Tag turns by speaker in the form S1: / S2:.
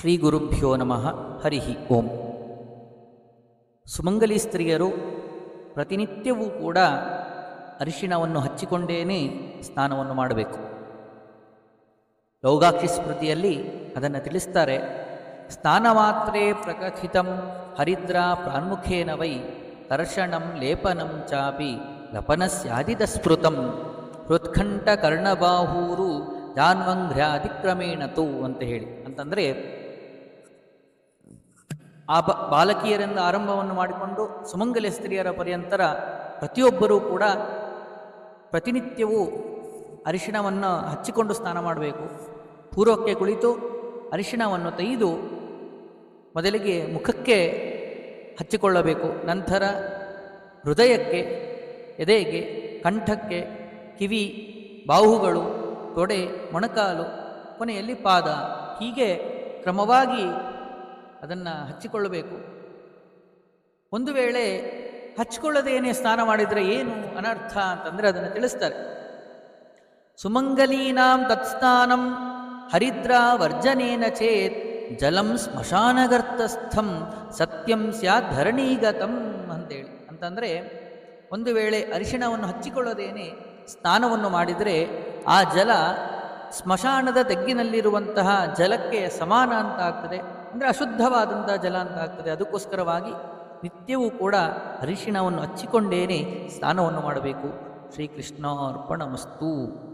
S1: ಶ್ರೀ ಗುರುಭ್ಯೋ ನಮಃ, ಹರಿ ಓಂ. ಸುಮಂಗಲಿ ಸ್ತ್ರೀಯರು ಪ್ರತಿನಿತ್ಯವೂ ಕೂಡ ಅರಿಶಿಣವನ್ನು ಹಚ್ಚಿಕೊಂಡೇನೆ ಸ್ನಾನವನ್ನು ಮಾಡಬೇಕು. ಲೌಗಾಕ್ಷಿ ಸ್ಮೃತಿಯಲ್ಲಿ ಅದನ್ನು ತಿಳಿಸ್ತಾರೆ ಸ್ನಾನಮಾತ್ರೇ ಪ್ರಕಥಿತಂ ಹರಿದ್ರ ಪ್ರಾನ್ಮುಖೇನ ವೈ ಹರ್ಷಣಂ ಲೇಪನಂ ಚಾಪಿ ಲಪನಸ್ಯಾದಿದ ಸ್ಮೃತಂ ಹೃತ್ಕಂಠ ಕರ್ಣಬಾಹೂರು ಜಾನ್ವಂಘ್ರ್ಯಾದಿಕ್ರಮೇಣತು ಅಂತ ಹೇಳಿ. ಅಂತಂದರೆ ಆ ಬ, ಬಾಲಕಿಯರಿಂದ ಆರಂಭವನ್ನು ಮಾಡಿಕೊಂಡು ಸುಮಂಗಲ ಸ್ತ್ರೀಯರ ಪರ್ಯಂತರ ಪ್ರತಿಯೊಬ್ಬರೂ ಕೂಡ ಪ್ರತಿನಿತ್ಯವೂ ಅರಿಶಿಣವನ್ನು ಹಚ್ಚಿಕೊಂಡು ಸ್ನಾನ ಮಾಡಬೇಕು. ಪೂರ್ವಕ್ಕೆ ಕುಳಿತು ಅರಿಶಿಣವನ್ನು ತೆಗೆದು ಮೊದಲಿಗೆ ಮುಖಕ್ಕೆ ಹಚ್ಚಿಕೊಳ್ಳಬೇಕು. ನಂತರ ಹೃದಯಕ್ಕೆ, ಎದೆಗೆ, ಕಂಠಕ್ಕೆ, ಕಿವಿ, ಬಾಹುಗಳು, ತೊಡೆ, ಮೊಣಕಾಲು, ಕೊನೆಯಲ್ಲಿ ಪಾದ ಹೀಗೆ ಕ್ರಮವಾಗಿ ಅದನ್ನು ಹಚ್ಚಿಕೊಳ್ಳಬೇಕು. ಒಂದು ವೇಳೆ ಹಚ್ಕೊಳ್ಳದೇನೆ ಸ್ನಾನ ಮಾಡಿದರೆ ಏನು ಅನರ್ಥ ಅಂತಂದರೆ ಅದನ್ನು ತಿಳಿಸ್ತಾರೆ. ಸುಮಂಗಲೀನಾಂ ತತ್ಸ್ನಾನಂ ಹರಿದ್ರಾ ವರ್ಜನೇನ ಚೇತ್ ಜಲಂ ಸ್ಮಶಾನಗರ್ತಸ್ಥಂ ಸತ್ಯಂ ಸ್ಯಾ ಧರಣೀಗತಂ ಅಂತೇಳಿ. ಅಂತಂದರೆ ಒಂದು ವೇಳೆ ಅರಿಶಿಣವನ್ನು ಹಚ್ಚಿಕೊಳ್ಳದೇನೆ ಸ್ನಾನವನ್ನು ಮಾಡಿದರೆ ಆ ಜಲ ಸ್ಮಶಾನದ ತೆಗ್ಗಿನಲ್ಲಿರುವಂತಹ ಜಲಕ್ಕೆ ಸಮಾನ ಅಂತ ಆಗ್ತದೆ. ಅಂದರೆ ಅಶುದ್ಧವಾದಂಥ ಜಲ ಅಂತ ಆಗ್ತದೆ. ಅದಕ್ಕೋಸ್ಕರವಾಗಿ ನಿತ್ಯವೂ ಕೂಡ ಅರಿಶಿಣವನ್ನು ಹಚ್ಚಿಕೊಂಡೇನೆ ಸ್ನಾನವನ್ನು ಮಾಡಬೇಕು. ಶ್ರೀಕೃಷ್ಣಾರ್ಪಣಮಸ್ತು.